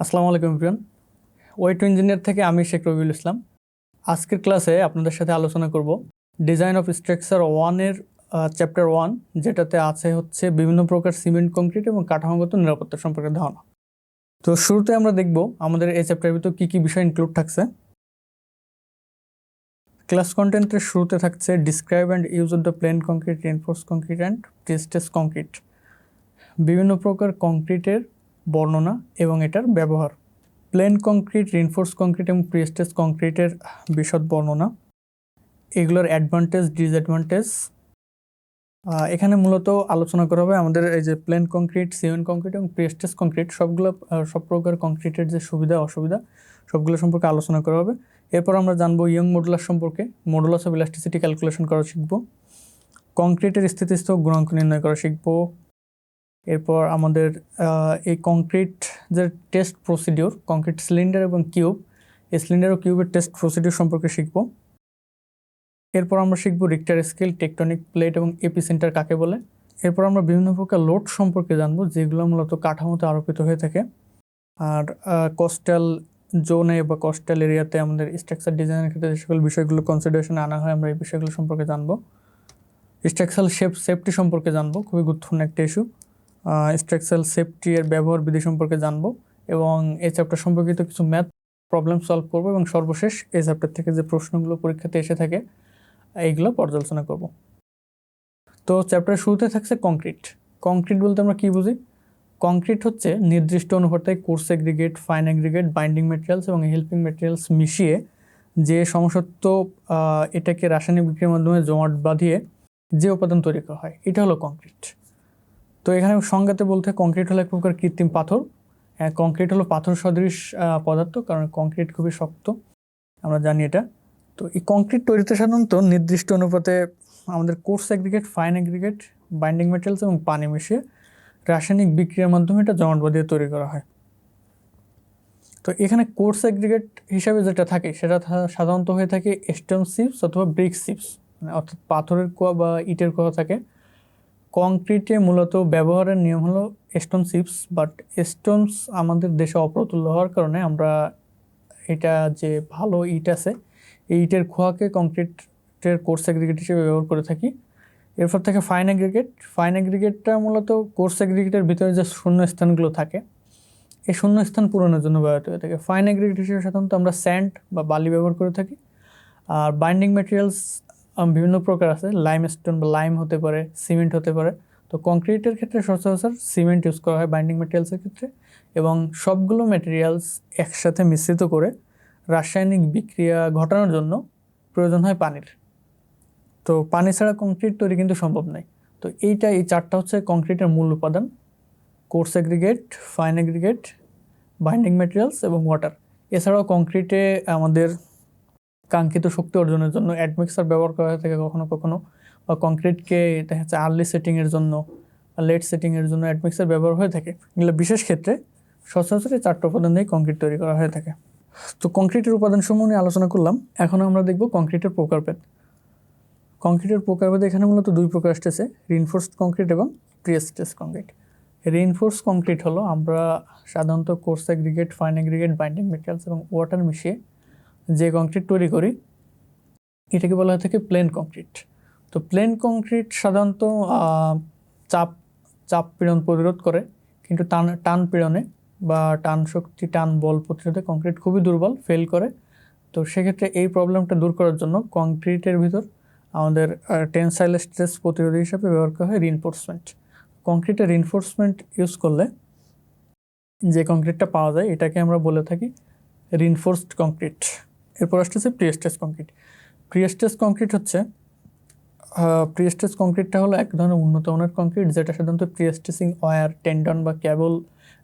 আসসালামু আলাইকুম প্রিয়ন wait engineer থেকে আমি শেখ রবিউল ইসলাম। আজকের ক্লাসে আপনাদের সাথে আলোচনা করব ডিজাইন অফ স্ট্রাকচার ওয়ানের চ্যাপ্টার ওয়ান, যেটাতে আছে হচ্ছে বিভিন্ন প্রকার সিমেন্ট, কংক্রিট এবং কাঠামোগত নিরাপত্তা সম্পর্কে ধারণা। তো শুরুতে আমরা দেখব আমাদের এই চ্যাপ্টারের ভিতর কী কী বিষয় ইনক্লুড থাকছে। ক্লাস কন্টেন্টের শুরুতে থাকছে describe and use of the plain concrete reinforce concrete and testes concrete বিভিন্ন প্রকার কংক্রিটের বর্ণনা এবং এটার ব্যবহার। প্লেন কংক্রিট, রিনফোর্স কংক্রিট এবং প্রিস্টেস কংক্রিটের বিশদ বর্ণনা। এগুলোর অ্যাডভান্টেজ ডিসঅ্যাডভান্টেজ এখানে মূলত আলোচনা করা হবে আমাদের এই যে প্লেন কংক্রিট, সিমেন্ট কংক্রিট এবং প্রিস্টেস কংক্রিট, সবগুলো সব প্রকার কংক্রিটের যে সুবিধা, অসুবিধা, সবগুলো সম্পর্কে আলোচনা করা হবে। এরপর আমরা জানব ইয়ং মডুলার সম্পর্কে। মডুলাস অফ ইলাস্টিসিটি ক্যালকুলেশন করা শিখব। কংক্রিটের স্থিতিস্থ গুণাঙ্ক নির্ণয় করা শিখব। এরপর আমাদের এই কংক্রিট যে টেস্ট প্রসিডিওর কংক্রিট সিলিন্ডার এবং কিউব এই সিলিন্ডার ও কিউবের টেস্ট প্রসিডিওর সম্পর্কে শিখব। এরপর আমরা শিখব রিক্টার স্কেল টেকটনিক প্লেট এবং এপিসেন্টার কাকে বলে। এরপর আমরা বিভিন্ন প্রকার লোড সম্পর্কে জানব, যেগুলো মূলত কাঠামোতে আরোপিত হয়ে থাকে। আর কোস্টাল জোনে বা কোস্টাল এরিয়াতে আমাদের স্ট্রাকচার ডিজাইনের ক্ষেত্রে যে সকল বিষয়গুলো কনসিডারেশনে আনা হয়, আমরা এই বিষয়গুলো সম্পর্কে জানব। স্ট্রাকচারাল শেপ সেফটি সম্পর্কে জানব, খুবই গুরুত্বপূর্ণ একটা ইস্যু স্ট্রাকচারাল সেফটি এর ব্যবহার বিধি সম্পর্কে জানব এবং এই চ্যাপ্টার সম্পর্কিত কিছু ম্যাথ প্রবলেম সলভ করব এবং সর্বশেষ এই চ্যাপ্টার থেকে যে প্রশ্নগুলো পরীক্ষাতে এসে থাকে, এইগুলো পর্যালোচনা করব। তো চ্যাপ্টারের শুরুতে থাকছে কংক্রিট কংক্রিট বলতে আমরা কি বুঝি? কংক্রিট হচ্ছে নির্দিষ্ট অনুপাতে coarse aggregate fine aggregate binding materials এবং হেল্পিং মেটেরিয়ালস মিশিয়ে যে সমসত্ব এটাকে রাসায়নিক বিক্রিয়ার মাধ্যমে জমাট বাঁধিয়ে যে উপাদান তৈরি করা হয়, এটা হলো কংক্রিট তো এখানে সংজ্ঞাতে বলতে কংক্রিট হলো এক প্রকার কৃত্রিম পাথর। হ্যাঁ কংক্রিট হলো পাথর সদৃশ পদার্থ, কারণ কংক্রিট খুবই শক্ত। আমরা জানি এটা। তো এই কংক্রিট তৈরিতে সাধারণত নির্দিষ্ট অনুপাতে আমাদের coarse aggregate fine aggregate binding materials এবং পানি মিশিয়ে রাসায়নিক বিক্রিয়ার মাধ্যমে এটা জমাট বাঁধিয়ে তৈরি করা হয়। তো এখানে কোর্স অ্যাগ্রিগেট হিসাবে যেটা থাকে, সেটা সাধারণত হয়ে থাকে স্টোন সিপস অথবা ব্রিক সিপস মানে অর্থাৎ পাথরের কোয়া বা ইটের কোয়া থাকে। কংক্রিটে মূলত ব্যবহারের নিয়ম হলো স্টোন চিপস বাট স্টোনস আমাদের দেশে অপ্রতুল্য হওয়ার কারণে আমরা এটা যে ভালো ইট আছে, এই ইটের খোয়াকে কংক্রিটের কোর্স অ্যাগ্রিগেট হিসেবে ব্যবহার করে থাকি। এরপর থেকে ফাইন অ্যাগ্রিগেট ফাইন অ্যাগ্রিগেটটা মূলত কোর্স অ্যাগ্রিগেটের ভিতরে যে শূন্য স্থানগুলো থাকে, এই শূন্য স্থান পূরণের জন্য ব্যবহৃত হয়ে থাকে। ফাইন অ্যাগ্রিগেট হিসেবে সাধারণত আমরা স্যান্ড বা বালি ব্যবহার করে থাকি। আর বাইন্ডিং ম্যাটেরিয়ালস বিভিন্ন প্রকার আছে। লাইম স্টোন বা লাইম হতে পারে সিমেন্ট হতে পারে। তো কংক্রিটের ক্ষেত্রে সচরাচর সিমেন্ট ইউজ করা হয় বাইন্ডিং ম্যাটেরিয়ালসের ক্ষেত্রে এবং সবগুলো ম্যাটেরিয়ালস একসাথে মিশ্রিত করে রাসায়নিক বিক্রিয়া ঘটানোর জন্য প্রয়োজন হয় পানির। তো পানি ছাড়া কংক্রিট তৈরি কিন্তু সম্ভব নয়। তো এইটা, এই চারটা হচ্ছে কংক্রিটের মূল উপাদান। Coarse aggregate fine aggregate binding materials এবং ওয়াটার এছাড়াও কংক্রিটে আমাদের কাঙ্ক্ষিত শক্তি অর্জনের জন্য অ্যাডমিক্সার ব্যবহার করা হয়ে থাকে কখনো কখনো, বা কংক্রিটকে দেখা যাচ্ছে আর্লি সেটিংয়ের জন্য লেট সেটিংয়ের জন্য অ্যাডমিক্সার ব্যবহার হয়ে থাকে। এগুলো বিশেষ ক্ষেত্রে সচরাচর এই চারটা উপাদান দিয়ে কংক্রিট তৈরি করা হয়ে থাকে। তো কংক্রিটের উপাদান সমূহ নিয়ে আলোচনা করলাম। এখন আমরা দেখব কংক্রিটের প্রকারভেদ। কংক্রিটের প্রকারভেদ এখানে মূলত দুই প্রকার আসতেছে রিনফোর্সড কংক্রিট এবং প্রিয়েস্টেস কংক্রিট রিনফোর্স কংক্রিট হলো আমরা সাধারণত coarse aggregate fine aggregate binding materials এবং ওয়াটার মিশিয়ে যে কংক্রিট তৈরি করি, এটাকে বলা হয়ে থাকে প্লেন কংক্রিট তো প্লেন কংক্রিট সাধারণত চাপ চাপ পীড়ন প্রতিরোধ করে, কিন্তু টান টান পীড়নে বা টান শক্তি, টান বল প্রতিরোধে কংক্রিট খুবই দুর্বল ফেল করে। তো সেক্ষেত্রে এই প্রবলেমটা দূর করার জন্য কংক্রিটের ভিতর আমাদের টেনসাইল স্ট্রেস প্রতিরোধী হিসাবে ব্যবহার করা হয় রিনফোর্সমেন্ট কংক্রিটের রিনফোর্সমেন্ট ইউজ করলে যে কংক্রিটটা পাওয়া যায়, এটাকে আমরা বলে থাকি রিনফোর্সড কংক্রিট এরপর আসতেছে প্রিয়েস্টেস কংক্রিট প্রিয়েস্টেস কংক্রিট হচ্ছে প্রিয়েস্টেস কংক্রিটটা হলো এক ধরনের উন্নত মানের কংক্রিট যেটা সাধারণত প্রিয়েস্টেসিং ওয়্যার টেন্ডন বা ক্যাবল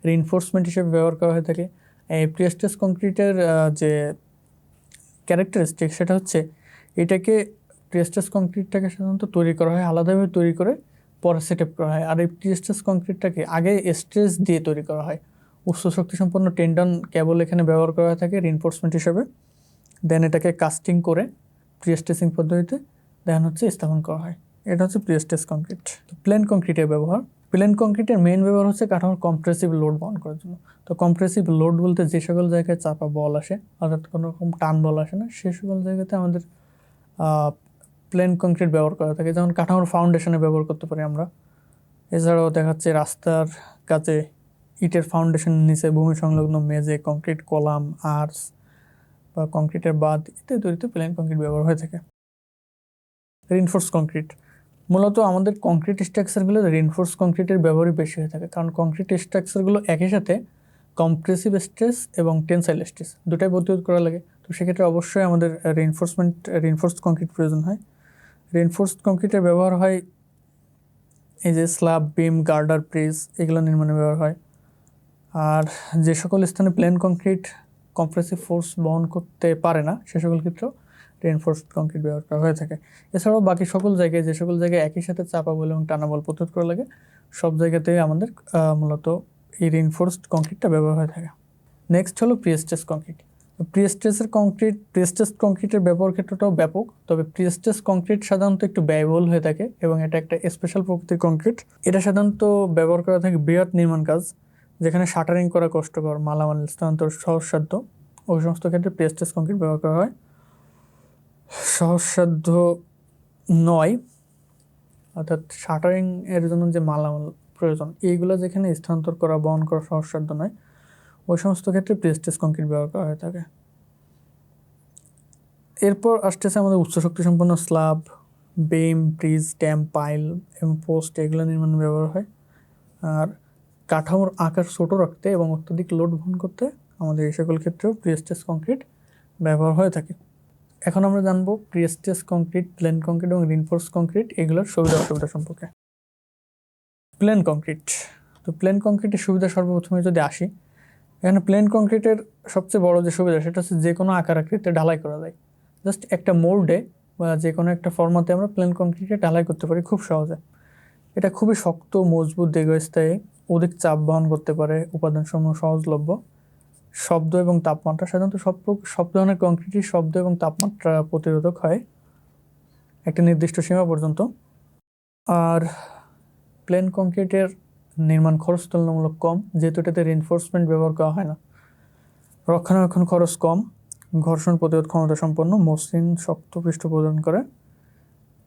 রিনফোর্সমেন্ট হিসেবে ব্যবহার করা হয়ে থাকে। এই প্রিয়েস্টেস কংক্রিটের যে ক্যারেক্টারিস্টিক সেটা হচ্ছে এটাকে প্রিয়েস্টেস কংক্রিটটাকে সাধারণত তৈরি করা হয়, আলাদাভাবে তৈরি করে পরে সেট আপ করা হয়। আর এই প্রিয়েস্টেস কংক্রিটটাকে আগে স্ট্রেস দিয়ে তৈরি করা হয়। উচ্চ শক্তি সম্পন্ন টেন্ডন কেবল এখানে ব্যবহার করা হয়ে থাকে রিনফোর্সমেন্ট হিসেবে। দেন এটাকে কাস্টিং করে প্রিয়েস্টেসিং পদ্ধতিতে দেন হচ্ছে স্থাপন করা হয়। এটা হচ্ছে প্রিয়েস্টেস কংক্রিট তো প্লেন কংক্রিটের ব্যবহার। প্লেন কংক্রিটের মেইন ব্যবহার হচ্ছে কাঠামোর কম্প্রেসিভ লোড বহন করার জন্য। তো কম্প্রেসিভ লোড বলতে যে সকল জায়গায় চাপা বল আসে, অর্থাৎ কোনো রকম টান বল আসে না, সে সকল জায়গাতে আমাদের প্লেন কংক্রিট ব্যবহার করা থাকে। যেমন কাঠামোর ফাউন্ডেশনে ব্যবহার করতে পারি আমরা। এছাড়াও দেখা যাচ্ছে রাস্তার কাছে ইটের ফাউন্ডেশন নিচে ভূমি সংলগ্ন মেজে কংক্রিট কলাম আর্স বা কংক্রিটের বাদ ইত্যাদি তৈরিতে প্লেন কংক্রিট ব্যবহার হয়ে থাকে। রিনফোর্স কংক্রিট মূলত আমাদের কংক্রিট স্ট্রাকচারগুলো রিনফোর্স কংক্রিটের ব্যবহারই বেশি হয়ে থাকে। কারণ কংক্রিট স্ট্রাকচারগুলো একই সাথে কম্প্রেসিভ স্ট্রেস এবং টেনসাইল স্ট্রেস দুটাই প্রতিরোধ করা লাগে। তো সেক্ষেত্রে অবশ্যই আমাদের রিনফোর্সমেন্ট রিনফোর্স কংক্রিট প্রয়োজন হয়। রিনফোর্সড কংক্রিটের ব্যবহার হয় এই যে স্ল্যাব বিম গার্ডার প্রেস এগুলো নির্মাণে ব্যবহার হয়। আর যে সকল স্থানে প্লেন কংক্রিট কম্প্রেসিভ ফোর্স বহন করতে পারে না সে সকল ক্ষেত্রেও রেনফোর্সড কংক্রিট ব্যবহার করা হয়ে থাকে। এছাড়াও বাকি সকল জায়গায় যে সকল জায়গায় একই সাথে চাপা বল এবং টানা বল প্রস্তুত করা লাগে, সব জায়গাতেই আমাদের মূলত এই রিনফোর্সড কংক্রিটটা ব্যবহার হয়ে থাকে। নেক্সট হলো প্রিয়েস্টেস কংক্রিট প্রিয়েস্টেসের কংক্রিট প্রিয়েস্টেস কংক্রিটের ব্যবহার ক্ষেত্রটাও ব্যাপক, তবে প্রিয়েস্টেস কংক্রিট সাধারণত একটু ব্যয়বহুল হয়ে থাকে এবং এটা একটা স্পেশাল প্রকৃতির কংক্রিট এটা সাধারণত ব্যবহার করা থাকে বৃহৎ নির্মাণ কাজ যেখানে শাটারিং করা কষ্টকর, মালামাল স্থানান্তর সহজসাধ্য ওই সমস্ত ক্ষেত্রে প্রিয়েস্টেস কংক্রিট ব্যবহার করা হয়। সহজসাধ্য নয়, অর্থাৎ শাটারিং এর জন্য যে মালামাল প্রয়োজন, এইগুলো যেখানে স্থানান্তর করা, বহন করা সহজসাধ্য নয়, ওই সমস্ত ক্ষেত্রে প্রেস্টেজ কংক্রিট ব্যবহার করা হয়ে থাকে। এরপর আসতেছে আমাদের উচ্চ শক্তি সম্পন্ন slab, beam, bridge, tamp, pile এবং পোস্ট, এগুলো নির্মাণে ব্যবহার হয়। আর কাঠামোর আকার ছোট রাখতে এবং অত্যাধিক লোড বহন করতে আমাদের এই সকল ক্ষেত্রেও প্রিয়েস্টেজ কংক্রিট ব্যবহার হয়ে থাকে। এখন আমরা জানব প্রিয়েস্টেজ কংক্রিট প্লেন কংক্রিট এবং রিনফোর্স কংক্রিট এগুলোর সুবিধা অসুবিধা সম্পর্কে। প্লেন কংক্রিট তো প্লেন কংক্রিটের সুবিধা সর্বপ্রথমে যদি আসি, এখানে প্লেন কংক্রিটের সবচেয়ে বড় যে সুবিধা সেটা হচ্ছে যে কোনো আকার আকৃতিতে ঢালাই করা যায়। জাস্ট একটা মোল্ডে বা যে কোনো একটা ফর্মাতে আমরা প্লেন কংক্রিটে ঢালাই করতে পারি খুব সহজে। এটা খুবই শক্ত, মজবুত, দীর্ঘস্থায়ী অধিক চাপ বহন করতে পারে, উপাদানসমূহ সহজলভ্য। শব্দ এবং তাপমাত্রা, সাধারণত সব সব ধরনের কংক্রিটই শব্দ এবং তাপমাত্রা প্রতিরোধক হয় একটা নির্দিষ্ট সীমা পর্যন্ত। আর প্লেন কংক্রিটের নির্মাণ খরচ তুলনামূলক কম, যেহেতু এটাতে রিনফোর্সমেন্ট ব্যবহার করা হয় না। রক্ষণাবেক্ষণ খরচ কম, ঘর্ষণ প্রতিরোধ ক্ষমতা সম্পন্ন, মসৃণ, শক্ত পৃষ্ঠ প্রদান করে,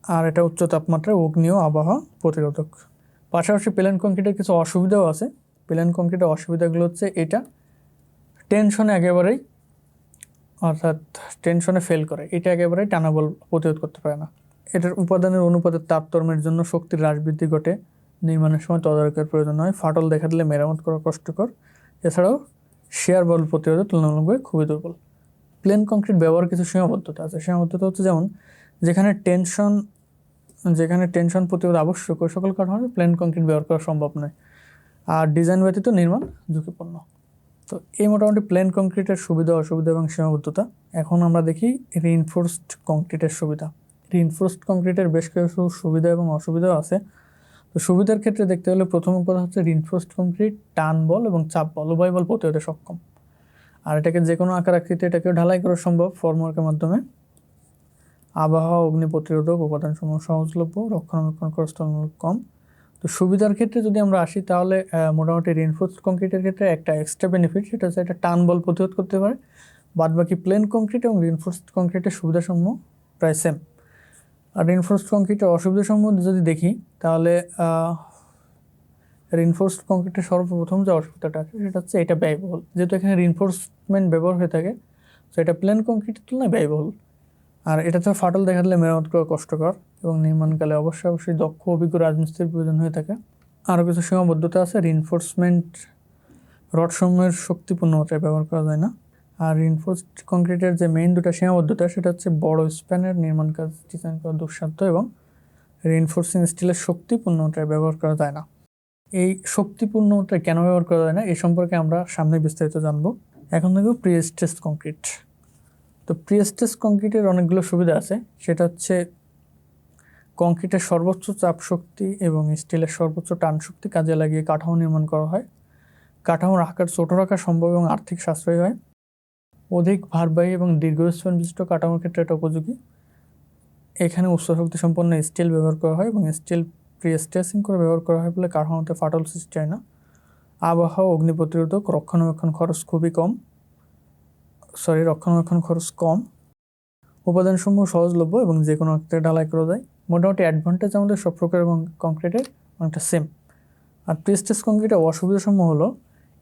আর এটা উচ্চ তাপমাত্রায় অগ্নি ও আবহাওয়া প্রতিরোধক। পাশাপাশি প্লেন কংক্রিটের কিছু অসুবিধাও আছে। প্লেন কংক্রিটের অসুবিধাগুলো হচ্ছে এটা। টেনশনে একেবারেই, অর্থাৎ টেনশনে ফেল করে। এটা একেবারেই টানা বল প্রতিরোধ করতে পারে না। এটার উপাদানের অনুপাতের তারতম্যের জন্য শক্তির হ্রাস বৃদ্ধি ঘটে। নির্মাণের সময় তদারকের প্রয়োজন হয়। ফাটল দেখা দিলে মেরামত করা কষ্টকর। এছাড়াও শেয়ার বল প্রতিরোধে তুলনামূলকভাবে খুবই দুর্বল। প্লেন কংক্রিট ব্যবহার কিছু সীমাবদ্ধতা আছে। সীমাবদ্ধতা হচ্ছে যেমন, যেখানে টেনশন যেখানে টেনশন প্রতিরোধ আবশ্যক, ওই সকল কারণে প্লেন কংক্রিট ব্যবহার করা সম্ভব নয়। আর ডিজাইন ব্যতীত নির্মাণ ঝুঁকিপূর্ণ। তো এই মোটামুটি প্লেন কংক্রিটের সুবিধা, অসুবিধা এবং সীমাবদ্ধতা। এখন আমরা দেখি রিইনফোর্সড কংক্রিটের সুবিধা। রিইনফোর্সড কংক্রিটের বেশ কিছু সুবিধা এবং অসুবিধাও আছে। তো সুবিধার ক্ষেত্রে দেখতে হলে প্রথম কথা হচ্ছে রিইনফোর্সড কংক্রিট টান বল এবং চাপ বল, উভয় বল প্রতিরোধে সক্ষম। আর এটাকে যে কোনো আকার আকৃতি এটাকেও ঢালাই করা সম্ভব ফর্মওয়ার্কের মাধ্যমে। আবহাওয়া অগ্নি প্রতিরোধক উপাদানসমূহ সহজলভ্য, রক্ষণাবেক্ষণ খরচ কম। তো সুবিধার ক্ষেত্রে যদি আমরা আসি, তাহলে মোটামুটি রিনফোর্সড কংক্রিটের ক্ষেত্রে একটা এক্সট্রা বেনিফিট সেটা হচ্ছে একটা টান বল প্রতিরোধ করতে পারে। বাদ বাকি প্লেন কংক্রিট এবং রিনফোর্সড কংক্রিটের সুবিধাসমূহ প্রায় সেম আর রিনফোর্সড কংক্রিটের অসুবিধাসমূহ যদি দেখি, তাহলে রিনফোর্সড কংক্রিটের সর্বপ্রথম যে অসুবিধাটা আছে, সেটা হচ্ছে এটা ব্যয়বহুল। যেহেতু এখানে রিনফোর্সমেন্ট ব্যবহার হয়ে থাকে, তো এটা প্লেন কংক্রিটের তুলনায় ব্যয়বহুল। আর এটাতে ফাটল দেখা দিলে মেরামত করা কষ্টকর এবং নির্মাণকালে অবশ্যই অবশ্যই দক্ষ অভিজ্ঞ রাজমিস্ত্রির প্রয়োজন হয়ে থাকে। আরও কিছু সীমাবদ্ধতা আছে রিনফোর্সমেন্ট রডসমূহের শক্তিপূর্ণ মাত্রায় ব্যবহার করা যায় না। আর রিনফোর্সড কংক্রিটের যে মেইন দুটো সীমাবদ্ধতা, সেটা হচ্ছে বড় স্প্যানের নির্মাণ কাজ ডিজাইন করা দুঃসাধ্য এবং রিনফোর্সিং স্টিলের শক্তিপূর্ণ মাত্রায় ব্যবহার করা যায় না। এই শক্তিপূর্ণ মাত্রায় কেন ব্যবহার করা যায় না এই সম্পর্কে আমরা সামনে বিস্তারিত জানব। এখন দেখব প্রিয়েস্টেস কংক্রিট তো প্রিয়েস্টেস কংক্রিটের অনেকগুলো সুবিধা আছে। সেটা হচ্ছে কংক্রিটের সর্বোচ্চ চাপ শক্তি এবং স্টিলের সর্বোচ্চ টান শক্তি কাজে লাগিয়ে কাঠামো নির্মাণ করা হয়। কাঠামোর আকার ছোট রাখা সম্ভব এবং আর্থিক সাশ্রয় হয়। অধিক ভারবাহী এবং দীর্ঘস্থান বিশিষ্ট কাঠামোর ক্ষেত্রে এটা উপযোগী। এখানে উচ্চ শক্তি সম্পন্ন স্টিল ব্যবহার করা হয় এবং স্টিল প্রি স্ট্রেসিং করে ব্যবহার করা হয় বলে কাঠামোতে ফাটল সৃষ্টি হয় না। আবহাওয়া অগ্নি প্রতিরোধক রক্ষণাবেক্ষণ খরচ খুবই কম। সরি, রক্ষণাবেক্ষণ খরচ কম। উপাদানসমূহ সহজলভ্য এবং যে কোনো একটা ঢালাই করা যায়। মোটামুটি অ্যাডভান্টেজ আমাদের সব প্রকার কংক্রিটের অনেকটা সেম আর প্রিস্টেস কংক্রিটের অসুবিধাসমূহ হলো,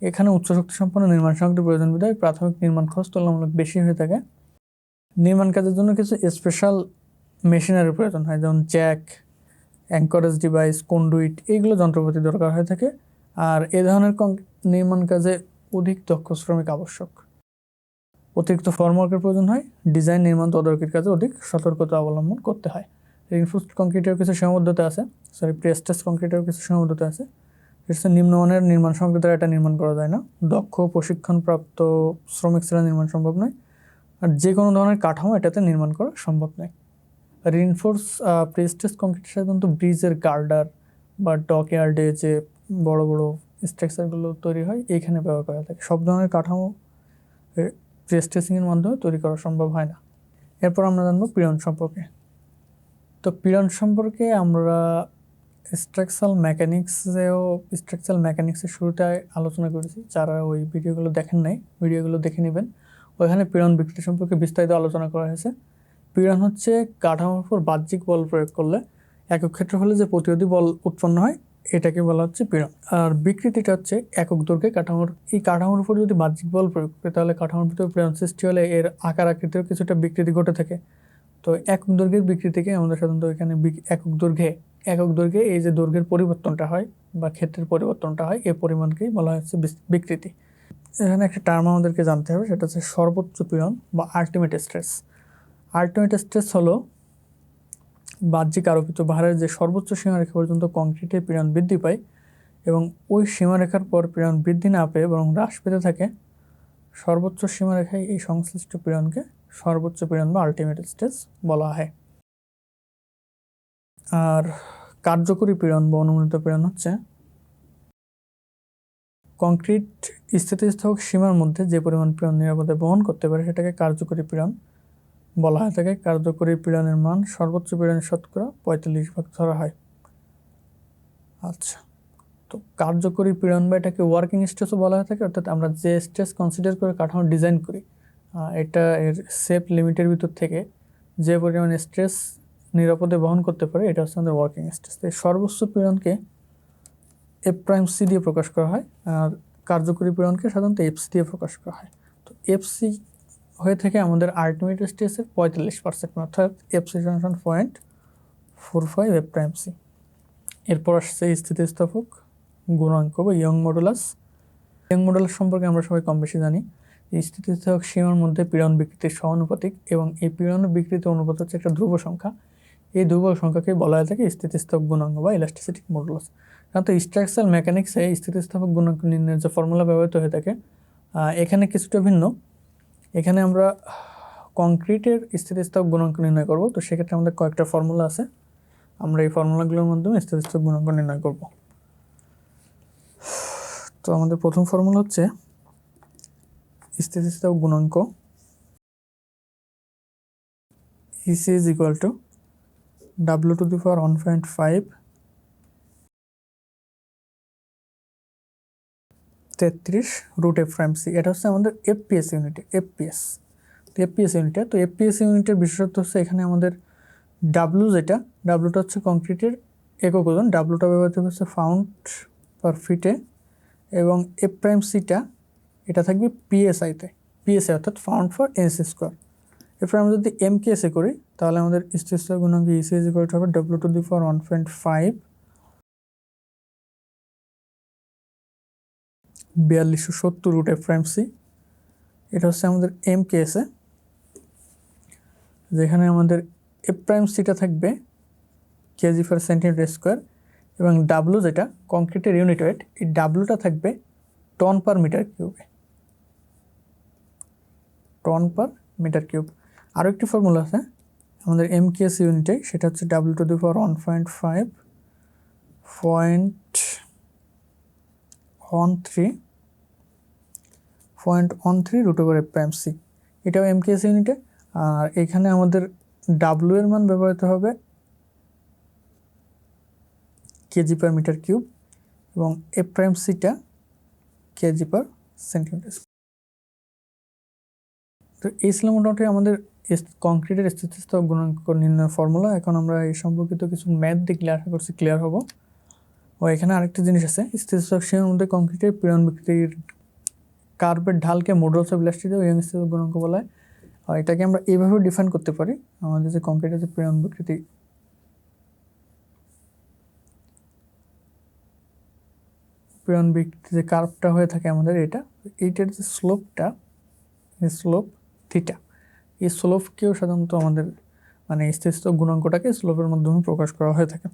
এখানে উচ্চ শক্তি সম্পন্ন নির্মাণ সামগ্রীর প্রয়োজন বিধায় প্রাথমিক নির্মাণ খরচ তুলনামূলক বেশি হয়ে থাকে। নির্মাণ কাজের জন্য কিছু স্পেশাল মেশিনারির প্রয়োজন হয়, যেমন জ্যাক অ্যাঙ্করেজ ডিভাইস কন্ডুইট এইগুলো যন্ত্রপাতি দরকার হয়ে থাকে। আর এ ধরনের নির্মাণ কাজে অধিক দক্ষ শ্রমিক আবশ্যক। অতিরিক্ত ফর্মওয়ার্কের প্রয়োজন হয়, ডিজাইন নির্মাণ তদারকির কাজে অধিক সতর্কতা অবলম্বন করতে হয়। রিনফোর্সড কংক্রিটের কিছু সীমাবদ্ধতা আছে সরি প্রেস্টেস কংক্রিটের কিছু সীমাবদ্ধতা আছে। সেটা নিম্নমানের নির্মাণ সামগ্রী দ্বারা এটা নির্মাণ করা যায় না। দক্ষ, প্রশিক্ষণপ্রাপ্ত, শ্রমিক ছাড়া নির্মাণ সম্ভব নয়। আর যে কোনো ধরনের কাঠামো এটাতে নির্মাণ করা সম্ভব নয়। রিনফোর্স প্রেস্টেস কংক্রিট সাধারণত ব্রিজের গার্ডার বা ডক ইয়ার্ডে যে বড় বড় স্ট্রাকচারগুলো তৈরি হয় এইখানে ব্যবহার করা থাকে। সব ধরনের কাঠামো প্রেস্টেসিংয়ের মাধ্যমে তৈরি করা সম্ভব হয় না। এরপর আমরা জানব পীড়ন সম্পর্কে। তো পীড়ন সম্পর্কে আমরা স্ট্রাকচারাল মেকানিক্সেও স্ট্রাকচারাল মেকানিক্সের শুরুতে আলোচনা করেছি। যারা ওই ভিডিওগুলো দেখেন নাই, ভিডিওগুলো দেখে নেবেন। ওইখানে পীড়ন বিকৃতি সম্পর্কে বিস্তারিত আলোচনা করা হয়েছে। পীড়ন হচ্ছে কাঠামোর উপর বাহ্যিক বল প্রয়োগ করলে, একক ক্ষেত্র হলে যে প্রতিরোধী বল উৎপন্ন হয় এটাকে বলা হচ্ছে পীড়ন। আর বিকৃতিটা হচ্ছে একক দৈর্ঘ্যে কাঠামোর। এই কাঠামোর উপর যদি বাহ্যিক বল প্রয়োগ করে, তাহলে কাঠামোর ভিতরে পীড়ন সৃষ্টি হলে এর আকার আকৃতির কিছুটা বিকৃতি ঘটে থাকে। তো একক দৈর্ঘ্যের বিকৃতিকে আমাদের সাধারণত এখানে একক দৈর্ঘ্যে একক দৈর্ঘ্যে এই যে দৈর্ঘ্যের পরিবর্তনটা হয় বা ক্ষেত্রের পরিবর্তনটা হয় এই পরিমাণকেই বলা হচ্ছে বিকৃতি। এখানে একটা টার্ম আমাদেরকে জানতে হবে, সেটা হচ্ছে সর্বোচ্চ পীড়ন বা আলটিমেট স্ট্রেস আলটিমেট স্ট্রেস হলো বাহ্যিক আরোপিত ভারের যে সর্বোচ্চ সীমারেখা পর্যন্ত কংক্রিটে পীড়ন বৃদ্ধি পায় এবং ওই সীমারেখার পর পীড়ন বৃদ্ধি না পেয়ে বরং হ্রাস পেতে থাকে, সর্বোচ্চ সীমারেখায় এই সংশ্লিষ্ট পীড়নকে সর্বোচ্চ পীড়ন বা আলটিমেট স্টেজ বলা হয়। আর কার্যকরী পীড়ন বা অনুমোদিত পীড়ন হচ্ছে কংক্রিট স্থিতিস্থাপক সীমার মধ্যে যে পরিমাণ পীড়ন নিরাপদে বহন করতে পারে সেটাকে কার্যকরী পীড়ন বলা হয় থাকে কার্যকরী পীড়নের মান সর্বোচ্চ পীড়নের শতকরা পঁয়তাল্লিশ ভাগ ধরা হয়। আচ্ছা তো কার্যকরী পীড়ন বা এটাকে ওয়ার্কিং স্ট্রেসও বলা হয়ে থাকে, অর্থাৎ আমরা যে স্ট্রেস কনসিডার করে কাঠামো ডিজাইন করি এটা এর সেফ লিমিটের ভিতর থেকে যে পরিমাণ স্ট্রেস নিরাপদে বহন করতে পারে, এটা হচ্ছে আমাদের ওয়ার্কিং স্ট্রেস এই সর্বোচ্চ পীড়নকে এফ প্রাইম সি দিয়ে প্রকাশ করা হয়, আর কার্যকরী পীড়নকে সাধারণত এফ সি দিয়ে প্রকাশ করা হয়। তো এফসি হয়ে থাকে আমাদের আলটিমেট স্ট্রেসের পঁয়তাল্লিশ পার্সেন্ট অর্থাৎ এফসি সমান point four five F prime C এরপর আসছে স্থিতিস্থাপক, গুণাঙ্ক বা ইয়ং মডুলাস ইয়ং মডুলাস সম্পর্কে আমরা সবাই কম বেশি জানি। স্থিতিস্থাপক সীমার মধ্যে পীড়ন বিকৃতির সহানুপাতিক এবং এই পীড়ন বিকৃতি অনুপাত হচ্ছে একটা ধ্রুব সংখ্যা। এই ধ্রুব সংখ্যাকে বলা হয়ে থাকে স্থিতিস্থাপক গুণাঙ্ক বা ইলাস্টিসিটিক মডুলাস সাধারণত স্ট্রাকচারাল মেকানিক্সে স্থিতিস্থাপক গুণাঙ্ক নির্ণয়ের যে ফর্মুলা ব্যবহৃত হয়ে থাকে এখানে কিছুটা ভিন্ন। এখানে আমরা কংক্রিটের স্থিতিস্থাপক গুণাঙ্ক নির্ণয় করব। তো সেক্ষেত্রে আমাদের কয়েকটা ফর্মুলা আছে। আমরা এই ফর্মুলাগুলোর মাধ্যমে স্থিতিস্থাপক গুণাঙ্ক নির্ণয় করব। তো আমাদের প্রথম ফর্মুলা হচ্ছে স্থিতিস্থাপক গুণাঙ্ক EC is equal to W to the power one point five তেত্রিশ রুট এফ প্রাইম সি এটা হচ্ছে আমাদের এফপিএস ইউনিটে এফপিএস তো এফপিএস ইউনিটে তো এফপিএস ইউনিটের বিশেষত্ব হচ্ছে এখানে আমাদের ডাব্লু যেটা ডাব্লুটা হচ্ছে কংক্রিটের একক ওজন ডাব্লুটা ব্যবহৃত হচ্ছে ফাউন্ড পার ফিটে এবং এফ প্রাইম সিটা এটা থাকবে পিএসআইতে পিএসআই অর্থাৎ ফাউন্ড ফর এনস স্কোয়ার এরপর আমরা যদি এম কেএসএ করি, তাহলে আমাদের স্থিতিস্থাপক গুণাঙ্ক ইসি ইজ ইকুয়াল হবে W to the power one point five বিয়াল্লিশশো সত্তর রুট এফ প্রাইম সি এটা হচ্ছে আমাদের এম কেএসএ যেখানে আমাদের এফ প্রাইম সিটা থাকবে কেজি পার সেন্টিমিটার স্কোয়ার এবং ডাব্লু যেটা কংক্রিটের ইউনিট ওয়েট এই ডাব্লুটা থাকবে টন পার মিটার কিউবে টন পার মিটার কিউব আরও একটি ফর্মুলা আছে, আমাদের এম কেএস ইউনিটে সেটা হচ্ছে W to the power one point five point one three point one three root over F prime C এটাও এম কেএস ইউনিটে আর এখানে আমাদের ডাব্লু এর মান ব্যবহৃত হবে কেজি পার মিটার কিউব এবং এফ প্রাইম সিটা কেজি পার সেন্টিমিটার তো এই ছিল মোটামুটি আমাদের কংক্রিটের স্থিতিস্থাপক গুণাঙ্ক নির্ণয় ফর্মুলা এখন আমরা এই সম্পর্কিত কিছু ম্যাথ দেখলে আশা করছি ক্লিয়ার হব। ও এখানে আরেকটা জিনিস আছে। স্থিতিস্থাপক সীমার মধ্যে কংক্রিটের পীড়ন বিকৃতির কার্বের ঢালকে মোডলস অফ ইলাস্টিতে ওই স্থিতিস্থাপক গুণাঙ্ক বলা। হয় আর এটাকে আমরা এইভাবে ডিফাইন করতে পারি। আমাদের যে কংক্রিটের যে পীড়ন বিকৃতি পীড়ন বিকৃতি যে কার্ভটা হয়ে থাকে আমাদের এটা, এইটার যে স্লোপটা স্লোপ থিটা এই স্লোপকেও সাধারণত আমাদের মানে স্থিতিস্থাপক গুণাঙ্কটাকে স্লোপের মাধ্যমে প্রকাশ করা হয়ে থাকে।